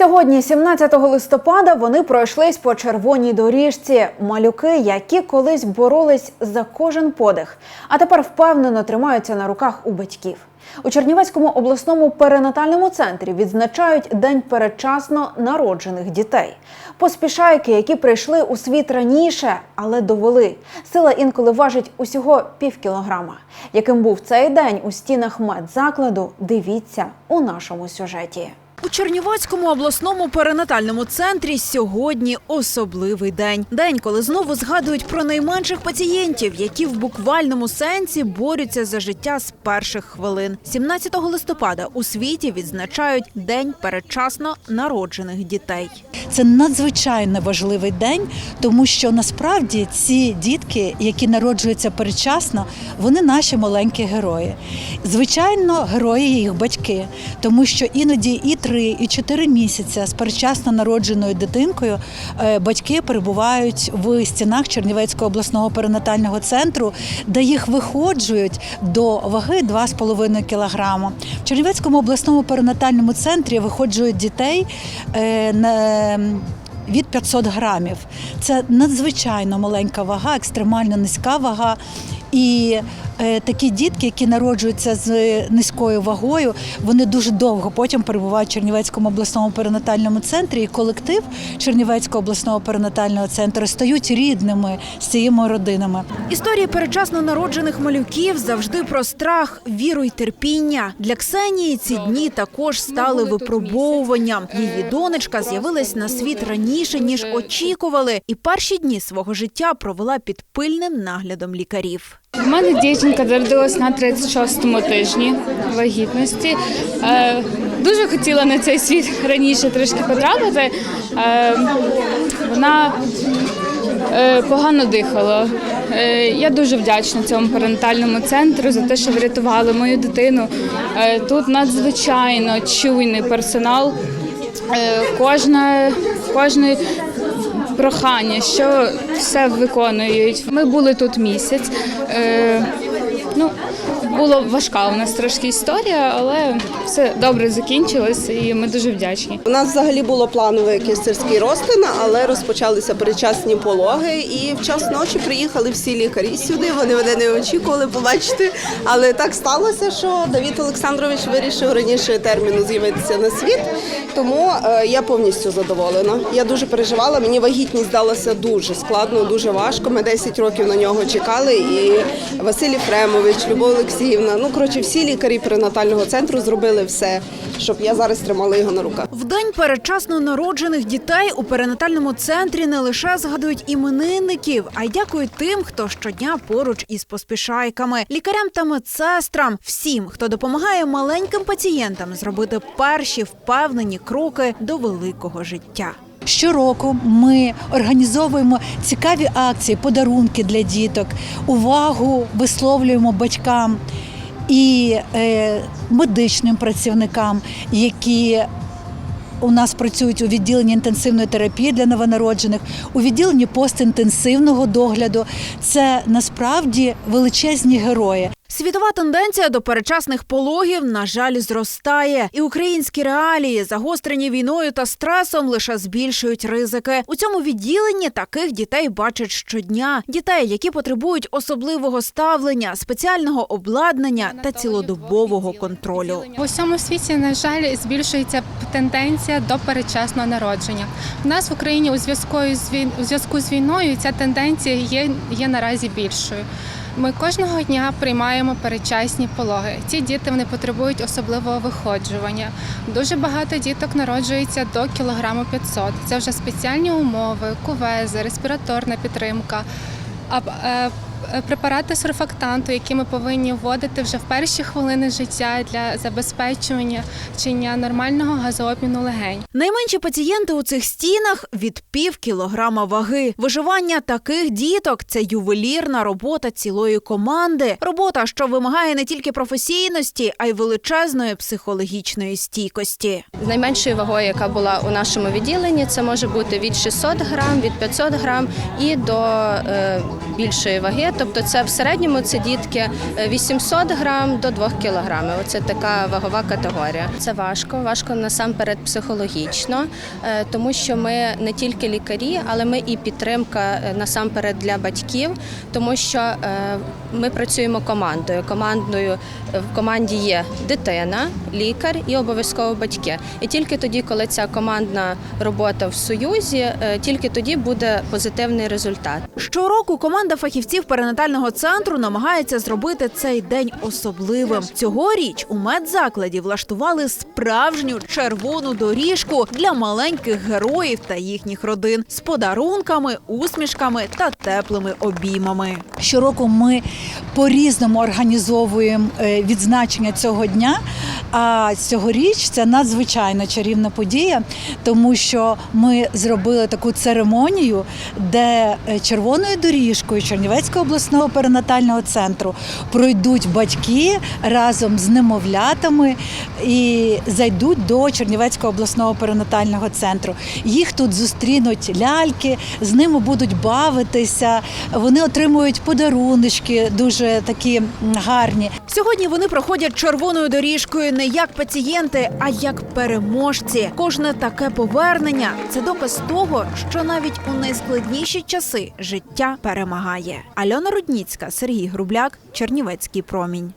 Сьогодні, 17 листопада, вони пройшлись по червоній доріжці. Малюки, які колись боролись за кожен подих, а тепер впевнено тримаються на руках у батьків. У Чернівецькому обласному перинатальному центрі відзначають день передчасно народжених дітей. Поспішайки, які прийшли у світ раніше, але довели. Сила інколи важить усього пів кілограма. Яким був цей день у стінах медзакладу, дивіться у нашому сюжеті. У Чернівецькому обласному перинатальному центрі сьогодні особливий день. День, коли знову згадують про найменших пацієнтів, які в буквальному сенсі борються за життя з перших хвилин. 17 листопада у світі відзначають день передчасно народжених дітей. Це надзвичайно важливий день, тому що насправді ці дітки, які народжуються передчасно, вони наші маленькі герої. Звичайно, герої їх батьки, тому що іноді і три, і чотири місяці з передчасно народженою дитинкою е, батьки перебувають в стінах Чернівецького обласного перинатального центру, де їх виходжують до ваги 2,5 кілограма. В Чернівецькому обласному перинатальному центрі виходжують дітей е, на від 500 грамів. Це надзвичайно маленька вага, екстремально низька вага. І е, такі дітки, які народжуються з низькою вагою, вони дуже довго потім перебувають в Чернівецькому обласному перинатальному центрі. І колектив Чернівецького обласного перинатального центру стають рідними з цими родинами. Історії передчасно народжених малюків завжди про страх, віру й терпіння. Для Ксенії ці дні також стали випробовуванням. Її донечка з'явилась на світ раніше ніж очікували, і перші дні свого життя провела під пильним наглядом лікарів. У мене дівчинка народилась на 36-му тижні вагітності. Е, дуже хотіла на цей світ раніше трошки потрапити. Е, вона е, погано дихала. Я дуже вдячна цьому перинатальному центру за те, що врятували мою дитину. Тут надзвичайно чуйний персонал. Кожна, кожне прохання, що все виконують. Ми були тут місяць. Е, ну, була важка у нас трошки історія, але все добре закінчилось і ми дуже вдячні. У нас взагалі було планове кесарський розтин, але розпочалися передчасні пологи. І в час ночі приїхали всі лікарі сюди. Вони мене не очікували побачити. Але так сталося, що Давід Олександрович вирішив раніше терміну з'явитися на світ. Тому е, я повністю задоволена. Я дуже переживала. Мені вагітність здалася дуже складно, дуже важко. Ми 10 років на нього чекали. І Василь Єфремович, Любов Олексіївна. Ну коротше, всі лікарі перинатального центру зробили все, щоб я зараз тримала його на руках. В день передчасно народжених дітей у перинатальному центрі не лише згадують іменинників, а й дякують тим, хто щодня поруч із поспішайками, лікарям та медсестрам, всім, хто допомагає маленьким пацієнтам зробити перші впевнені кроки до великого життя. Щороку ми організовуємо цікаві акції, подарунки для діток, увагу висловлюємо батькам і е, медичним працівникам, які у нас працюють у відділенні інтенсивної терапії для новонароджених, у відділенні постінтенсивного догляду. Це насправді величезні герої. Світова тенденція до передчасних пологів, на жаль, зростає, і українські реалії, загострені війною та стресом, лише збільшують ризики. У цьому відділенні таких дітей бачать щодня. Дітей, які потребують особливого ставлення, спеціального обладнання та цілодобового контролю. В усьому світі, на жаль, збільшується тенденція до передчасного народження. У нас в Україні у зв'язку з вій- у зв'язку з війною ця тенденція є, є наразі більшою. Ми кожного дня приймаємо передчасні пологи. Ці діти вони потребують особливого виходжування. Дуже багато діток народжується до кілограму 500. Це вже спеціальні умови, кувези, респіраторна підтримка. Е, препарати сурфактанту, які ми повинні вводити вже в перші хвилини життя для забезпечення чиня нормального газообміну легень. Найменші пацієнти у цих стінах від пів кілограма ваги. Виживання таких діток це ювелірна робота цілої команди. Робота, що вимагає не тільки професійності, а й величезної психологічної стійкості. З найменшою вагою, яка була у нашому відділенні, це може бути від 600 грам, від 500 грам і до е, більшої ваги. Тобто, це в середньому це дітки е, 800 грам до 2 кілограмів. Оце така вагова категорія. Це важко, важко насамперед психологічно, е, тому що ми не тільки лікарі, але ми і підтримка е, насамперед для батьків, тому що е, ми працюємо командою. Е, в команді є дитина, лікар і обов'язково батьки. І тільки тоді, коли ця командна робота в союзі, е, тільки тоді буде позитивний результат. Щороку команда фахівців перинатального центру намагається зробити цей день особливим. Цьогоріч у медзакладі влаштували справжню червону доріжку для маленьких героїв та їхніх родин з подарунками, усмішками та теплими обіймами. Щороку ми по-різному організовуємо е, відзначення цього дня. А цьогоріч це надзвичайно чарівна подія, тому що ми зробили таку церемонію, де е, червоною доріжкою Чернівецького обласного перинатального центру пройдуть батьки разом з немовлятами і зайдуть до Чернівецького обласного перинатального центру. Їх тут зустрінуть ляльки, з ними будуть бавитися. Вони отримують подаруночки, дуже такі гарні. Сьогодні вони проходять червоною доріжкою не як пацієнти, а як переможці. Кожне таке повернення це доказ того, що навіть у найскладніші часи життя перемагає. Альона Рудніцька, Сергій Грубляк, Чернівецький промінь.